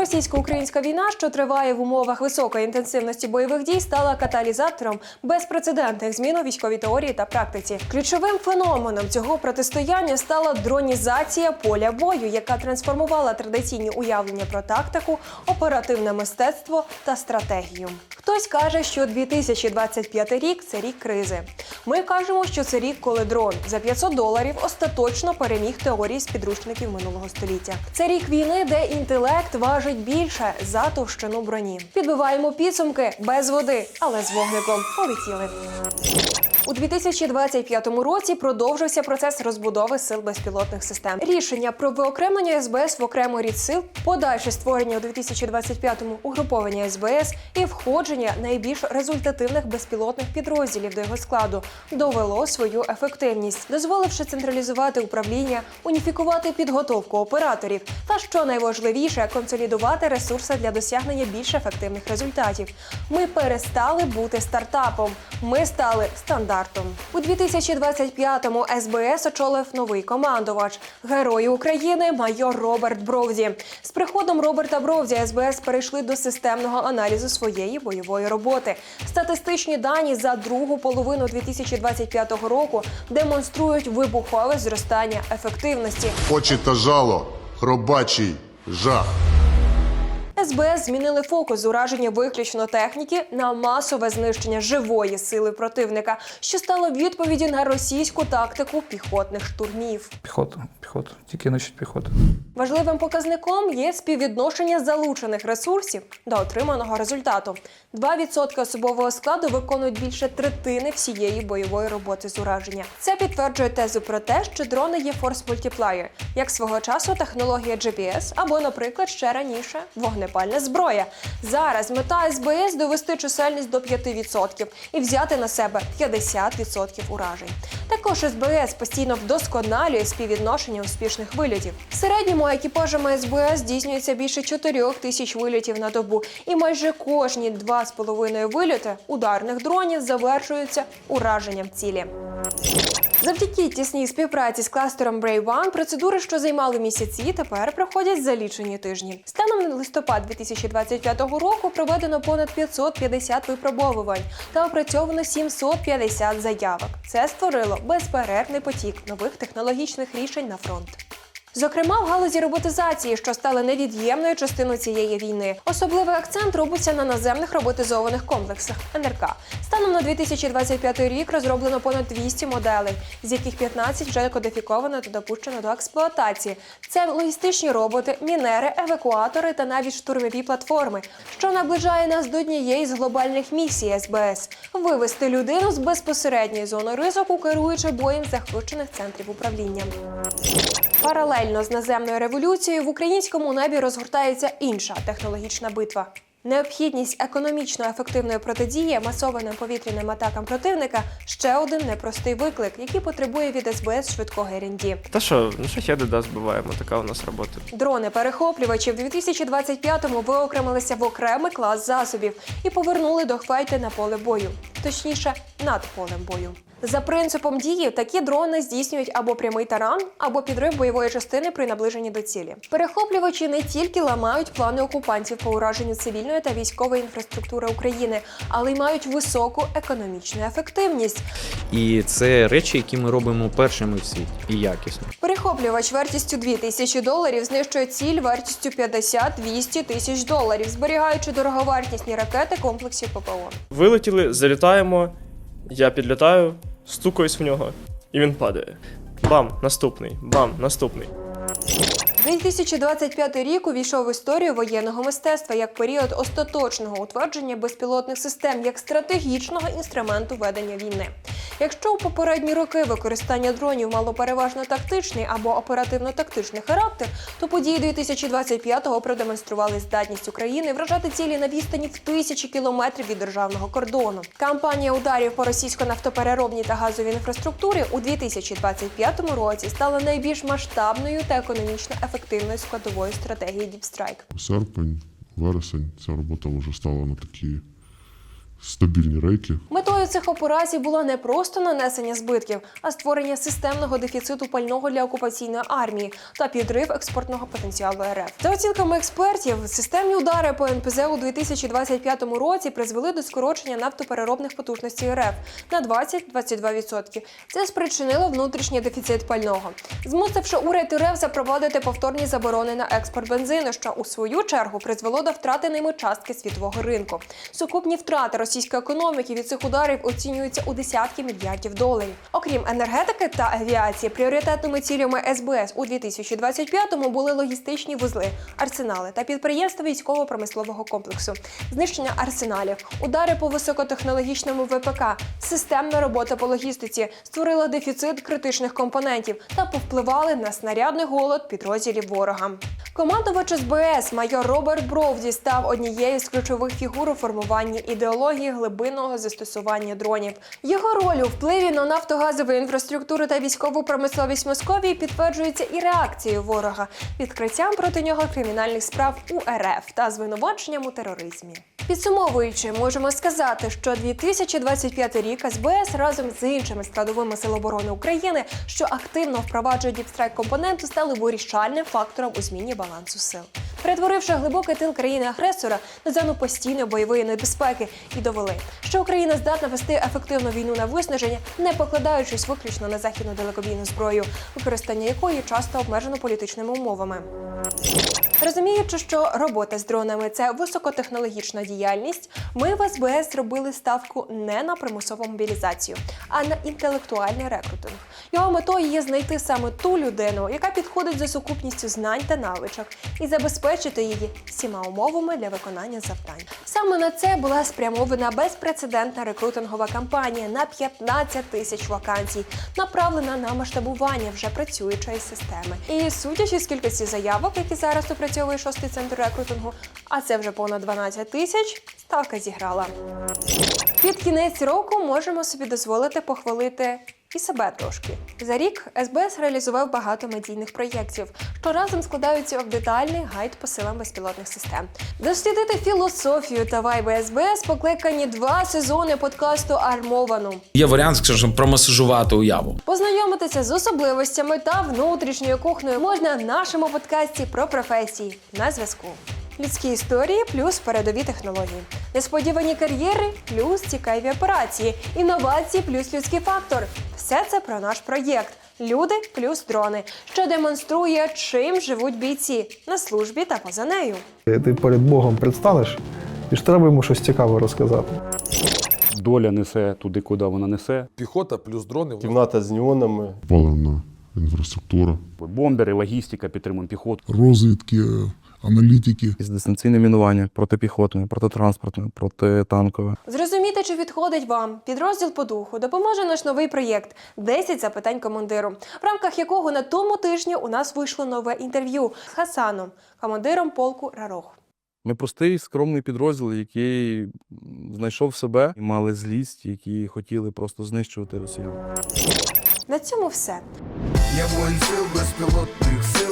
Російсько-українська війна, що триває в умовах високої інтенсивності бойових дій, стала каталізатором безпрецедентних змін у військовій теорії та практиці. Ключовим феноменом цього протистояння стала дронізація поля бою, яка трансформувала традиційні уявлення про тактику, оперативне мистецтво та стратегію. Хтось каже, що 2025 рік це рік кризи. Ми кажемо, що це рік, коли дрон за 500 доларів остаточно переміг теорії з підручників минулого століття. Це рік війни, де інтелект важить більше за товщину броні. Підбиваємо підсумки без води, але з вогником. Полетіли. У 2025 році продовжився процес розбудови сил безпілотних систем. Рішення про виокремлення СБС в окрему рід сил, подальше створення у 2025-му угруповання СБС і входження найбільш результативних безпілотних підрозділів до його складу довело свою ефективність, дозволивши централізувати управління, уніфікувати підготовку операторів та, що найважливіше, консолідувати ресурси для досягнення більш ефективних результатів. Ми перестали бути стартапом. Ми стали стандартом. У 2025-му СБС очолив новий командувач герой України майор Роберт Бровзі. З приходом Роберта Бровзі СБС перейшли до системного аналізу своєї бойової роботи. Статистичні дані за другу половину 2025 року демонструють вибухове зростання ефективності. Очі та жало, хробачий жах. СБС змінили фокус з ураження виключно техніки на масове знищення живої сили противника, що стало відповіді на російську тактику піхотних штурмів. Піхота, піхота, тільки значить піхота. Важливим показником є співвідношення залучених ресурсів до отриманого результату. 2% особового складу виконують більше третини всієї бойової роботи з ураження. Це підтверджує тезу про те, що дрони є форс-мультиплеєр, як свого часу технологія GPS або, наприклад, ще раніше вогнепальна зброя. Зараз мета СБС довести чисельність до 5% і взяти на себе 50% уражень. Також СБС постійно вдосконалює співвідношення успішних вильотів. В середньому екіпажами СБС здійснюється більше 4 тисяч вильотів на добу, і майже кожні 2,5 вильоти ударних дронів завершуються ураженням цілі. Завдяки тісній співпраці з кластером Brave One процедури, що займали місяці, тепер проходять за лічені тижні. Станом на листопад 2025 року проведено понад 550 випробовувань та опрацьовано 750 заявок. Це створило безперервний потік нових технологічних рішень на фронт. Зокрема, в галузі роботизації, що стали невід'ємною частиною цієї війни. Особливий акцент робиться на наземних роботизованих комплексах НРК. Станом на 2025 рік розроблено понад 200 моделей, з яких 15 вже кодифіковано та допущено до експлуатації. Це логістичні роботи, мінери, евакуатори та навіть штурмові платформи, що наближає нас до однієї з глобальних місій СБС вивести людину з безпосередньої зони ризику, керуючи боєм захищених центрів управління. Паралельно з наземною революцією в українському небі розгортається інша технологічна битва. Необхідність економічно ефективної протидії масованим повітряним атакам противника ще один непростий виклик, який потребує від СБС швидкого РНД. Та що, ну шахеди да збиваємо, така у нас робота. Дрони-перехоплювачі в 2025-му виокремилися в окремий клас засобів і повернули до хвайти на поле бою, точніше, над полем бою. За принципом дії такі дрони здійснюють або прямий таран, або підрив бойової частини при наближенні до цілі. Перехоплювачі не тільки ламають плани окупантів по ураженню цивільної та військової інфраструктури України, але й мають високу економічну ефективність. І це речі, які ми робимо першими в світі і якісно. Перехоплювач вартістю 2 тисячі доларів знищує ціль вартістю 50-200 тисяч доларів, зберігаючи дороговартісні ракети комплексів ППО. Вилетіли, залітаємо, я підлітаю, стукаюсь в нього, і він падає. Бам, наступний, бам, наступний. 2025 рік увійшов в історію воєнного мистецтва як період остаточного утвердження безпілотних систем як стратегічного інструменту ведення війни. Якщо у попередні роки використання дронів мало переважно тактичний або оперативно-тактичний характер, то події 2025-го продемонстрували здатність України вражати цілі на відстані в тисячі кілометрів від державного кордону. Кампанія ударів по російсько-нафтопереробній та газовій інфраструктурі у 2025 році стала найбільш масштабною та економічно ефективною складовою стратегії Deep Strike. Серпень, вересень, ця робота вже стала на такий стабільні рейки. Метою цих операцій було не просто нанесення збитків, а створення системного дефіциту пального для окупаційної армії та підрив експортного потенціалу РФ. За оцінками експертів, системні удари по НПЗ у 2025 році призвели до скорочення нафтопереробних потужностей РФ на 20-22%. Це спричинило внутрішній дефіцит пального, змусивши уряд РФ запровадити повторні заборони на експорт бензину, що у свою чергу призвело до втрати ними частки світового ринку. Сукупні втрати російської економіки від цих ударів оцінюються у десятки мільярдів доларів. Окрім енергетики та авіації, пріоритетними цілями СБС у 2025-му були логістичні вузли, арсенали та підприємства військово-промислового комплексу, знищення арсеналів, удари по високотехнологічному ВПК, системна робота по логістиці створила дефіцит критичних компонентів та повпливали на снарядний голод підрозділів ворога. Командувач СБС майор Роберт Бровді став однією з ключових фігур у формуванні ідеології глибинного застосування дронів. Його роль у впливі на нафтогазову інфраструктуру та військову промисловість Московії підтверджується і реакцією ворога, відкриттям проти нього кримінальних справ у РФ та звинуваченням у тероризмі. Підсумовуючи, можемо сказати, що 2025 рік СБС разом з іншими складовими сил оборони України, що активно впроваджують діпстрайк компоненту, стали вирішальним фактором у зміні балансу сил, перетворивши глибокий тил країни-агресора на зону постійної бойової небезпеки і довели, що Україна здатна вести ефективну війну на виснаження, не покладаючись виключно на західну далекобійну зброю, використання якої часто обмежено політичними умовами. Розуміючи, що робота з дронами це високотехнологічна діяльність, ми в СБС зробили ставку не на примусову мобілізацію, а на інтелектуальний рекрутинг. Його метою є знайти саме ту людину, яка підходить за сукупністю знань та навичок, і забезпечити її всіма умовами для виконання завдань. Саме на це була спрямована безпрецедентна рекрутингова кампанія на 15 тисяч вакансій, направлена на масштабування вже працюючої системи. І судячи з кількості заявок, які зараз опрацьовує шостий центр рекрутингу, а це вже понад 12 тисяч, ставка зіграла. Під кінець року можемо собі дозволити похвалити і себе трошки. За рік СБС реалізував багато медійних проєктів, що разом складаються в детальний гайд по силам безпілотних систем. Дослідити філософію та вайби СБС покликані два сезони подкасту Армовану. Є варіант, скажімо, промасажувати уяву. Познайомитися з особливостями та внутрішньою кухнею можна в нашому подкасті про професії на зв'язку. Людські історії плюс передові технології, несподівані кар'єри плюс цікаві операції, інновації плюс людський фактор. Все це про наш проєкт. Люди плюс дрони, що демонструє, чим живуть бійці на службі та поза нею. Ти перед Богом предстанеш, і ж треба йому щось цікаве розказати. доля несе туди, куди вона несе. Піхота плюс дрони. Кімната з неонами. Паливна інфраструктура, Бомбери, логістика, підтримуємо піхоту. розвідки, аналітики. Із дистанційне мінування протипіхотне, протитранспортне, протитанкове. Зрозуміти, чи підходить вам підрозділ по духу, допоможе наш новий проєкт «10 запитань командиру, в рамках якого на тому тижні у нас вийшло нове інтерв'ю з Хасаном, командиром полку Рарох. Ми простий, скромний підрозділ, який знайшов себе і мали злість, які хотіли просто знищувати росіян. На цьому все. Я воїн сил безпілотних, сил.